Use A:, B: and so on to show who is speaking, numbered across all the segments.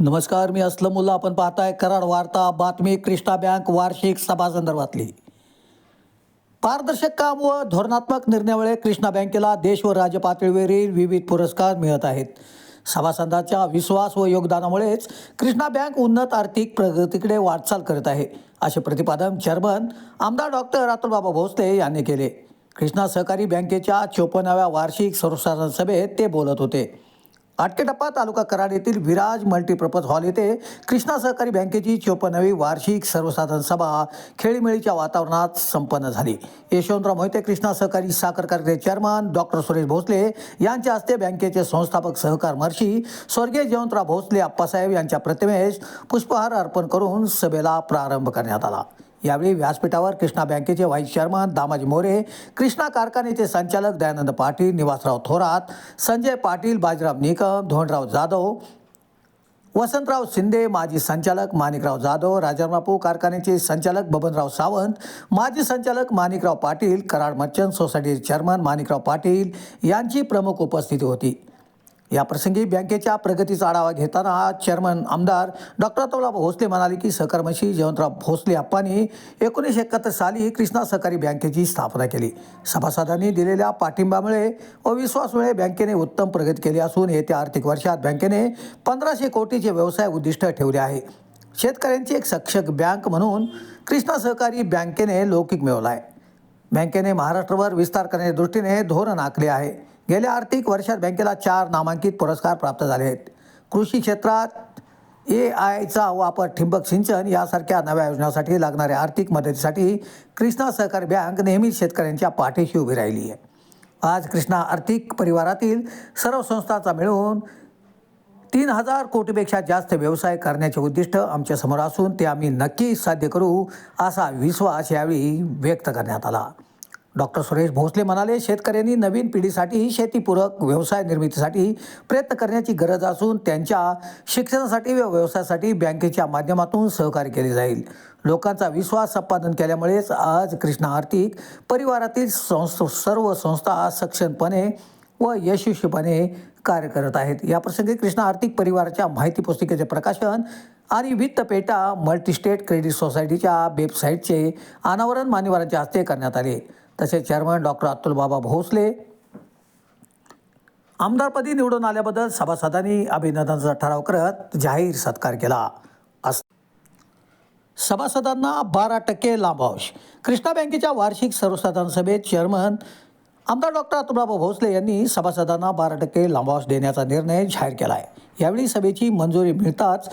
A: नमस्कार मी असलमुल्ला आपण पाहताय कराड वार्ता बातमी कृष्णा बँक वार्षिक सभा संदर्भातली. पारदर्शक काम व धोरणात्मक निर्णयामुळे कृष्णा बँकेला देश व राज्य पातळीवरील विविध पुरस्कार मिळत आहेत. सभासदांच्या विश्वास व योगदानामुळेच कृष्णा बँक उन्नत आर्थिक प्रगतीकडे वाटचाल करत आहे असे प्रतिपादन चेअरमन आमदार डॉक्टर रातुलबाबा भोसले यांनी केले. कृष्णा सहकारी बँकेच्या चोपन्नाव्या वार्षिक सर्वसाधारण सभेत ते बोलत होते. आटकेटप्पा तालुका कराड येथील विराज मल्टीपर्पज हॉल येथे कृष्णा सहकारी बँकेची चोपन्नावी वार्षिक सर्वसाधारण सभा खेळीमेळीच्या वातावरणात संपन्न झाली. यशवंतराव मोहिते कृष्णा सहकारी साखर कारखाने चेअरमन डॉक्टर सुरेश भोसले यांच्या हस्ते बँकेचे संस्थापक सहकार महर्षी स्वर्गीय जयवंतराव भोसले अप्पासाहेब यांच्या प्रतिमेस पुष्पहार अर्पण करून सभेला प्रारंभ करण्यात आला. यावेळी व्यासपीठावर कृष्णा बँकेचे व्हाईस चेअरमन दामाजी मोरे कृष्णा कारखान्याचे संचालक दयानंद पाटील निवासराव थोरात संजय पाटील बाजीराव निकम धोंडराव जाधव वसंतराव शिंदे माजी संचालक माणिकराव जाधव राजारामबापू कारखान्याचे संचालक बबनराव सावंत माजी संचालक माणिकराव पाटील कराड मर्चंट सोसायटीचे चेअरमन माणिकराव पाटील यांची प्रमुख उपस्थिती होती. याप्रसंगी बँकेच्या प्रगतीचा आढावा घेताना चेअरमन आमदार डॉक्टर अतुलराव भोसले म्हणाले की सहकर्मशी जयवंतराव भोसले अप्पांनी एकोणीसशे एकाहत्तर साली कृष्णा सहकारी बँकेची स्थापना केली. सभासदांनी दिलेल्या पाठिंब्यामुळे व विश्वासमुळे बँकेने उत्तम प्रगती केली असून येत्या आर्थिक वर्षात बँकेने पंधराशे कोटीचे व्यवसाय उद्दिष्ट ठेवले आहे. शेतकऱ्यांची एक सक्षक बँक म्हणून कृष्णा सहकारी बँकेने लौकिक मिळवला आहे. बँकेने महाराष्ट्रभर विस्तार करण्याच्या दृष्टीने धोरण आखले आहे. गेल्या आर्थिक वर्षात बँकेला चार नामांकित पुरस्कार प्राप्त झाले आहेत. कृषी क्षेत्रात ए आयचा वापर ठिबक सिंचन यासारख्या नव्या योजनांसाठी लागणाऱ्या आर्थिक मदतीसाठी कृष्णा सहकारी बँक नेहमीच शेतकऱ्यांच्या पाठीशी उभी राहिली आहे. आज कृष्णा आर्थिक परिवारातील सर्व संस्थांचा मिळून तीन हजार कोटीपेक्षा जास्त व्यवसाय करण्याचे उद्दिष्ट आमच्यासमोर असून ते आम्ही नक्की साध्य करू असा विश्वास यावेळी व्यक्त करण्यात आला. डॉक्टर सुरेश भोसले म्हणाले शेतकऱ्यांनी नवीन पिढीसाठी शेतीपूरक व्यवसाय निर्मितीसाठी प्रयत्न करण्याची गरज असून त्यांच्या शिक्षणासाठी व व्यवसायासाठी बँकेच्या माध्यमातून सहकार्य केले जाईल. लोकांचा विश्वास संपादन केल्यामुळेच आज कृष्णा आर्थिक परिवारातील संस्थ सर्व संस्था सक्षमपणे व यशस्वीपणे कार्य करत आहेत. याप्रसंगी कृष्णा आर्थिक परिवाराच्या माहिती पुस्तिकेचे प्रकाशन आणि वित्तपेटा मल्टीस्टेट क्रेडिट सोसायटीच्या वेबसाईटचे अनावरण मान्यवरांच्या हस्ते करण्यात आले. तसेच चेअरमन डॉक्टर अतुल बाबा भोसले. आमदारपदी निवडून आल्याबद्दल सभासदांनी अभिनंदनाचा ठराव करत जाहीर सत्कार केला. अस सभासदांना बारा टक्के लाभांश कृष्णा बँकेच्या वार्षिक सर्वसाधारण सभेत चेअरमन आमदार डॉक्टर अतुलबाबा भोसले यांनी सभासदांना बारा टक्के लाभांश देण्याचा निर्णय जाहीर केला आहे यावेळी सभेची मंजुरी मिळताच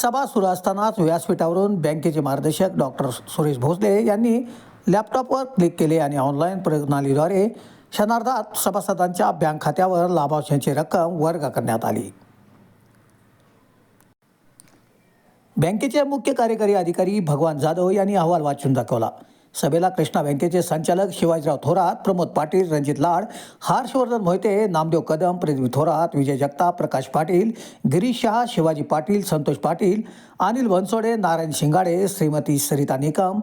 A: सभा सुरू असतानाच व्यासपीठावरून बँकेचे मार्गदर्शक डॉक्टर सुरेश भोसले यांनी लॅपटॉपवर क्लिक केले आणि ऑनलाईन प्रणालीद्वारे क्षणार्धात सभासदांच्या बँक खात्यावर लाभांशांची रक्कम वर्ग करण्यात आली. बँकेचे मुख्य कार्यकारी अधिकारी भगवान जाधव यांनी अहवाल वाचून दाखवला. सभेला कृष्णा बँकेचे संचालक शिवाजीराव थोरात प्रमोद पाटील रणजित लाड हर्षवर्धन मोहिते नामदेव कदम प्रदीप थोरात विजय जगताप प्रकाश पाटील गिरीश शहा शिवाजी पाटील संतोष पाटील अनिल बनसोडे नारायण शिंगाडे श्रीमती सरिता निकम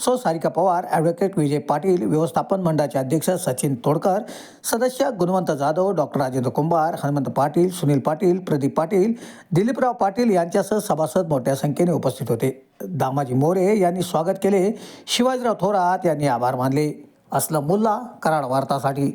A: सो सारिका पवार ॲडव्होकेट विजय पाटील व्यवस्थापन मंडळाचे अध्यक्ष सचिन तोडकर सदस्य गुणवंत जाधव डॉक्टर राजेंद्र कुंभार हनुमंत पाटील सुनील पाटील प्रदीप पाटील दिलीपराव पाटील यांच्यासह सभासद मोठ्या संख्येने उपस्थित होते. दामाजी मोरे यांनी स्वागत केले. शिवाजीराव थोरात यांनी आभार मानले. असलम मुल्ला कराड वार्तासाठी.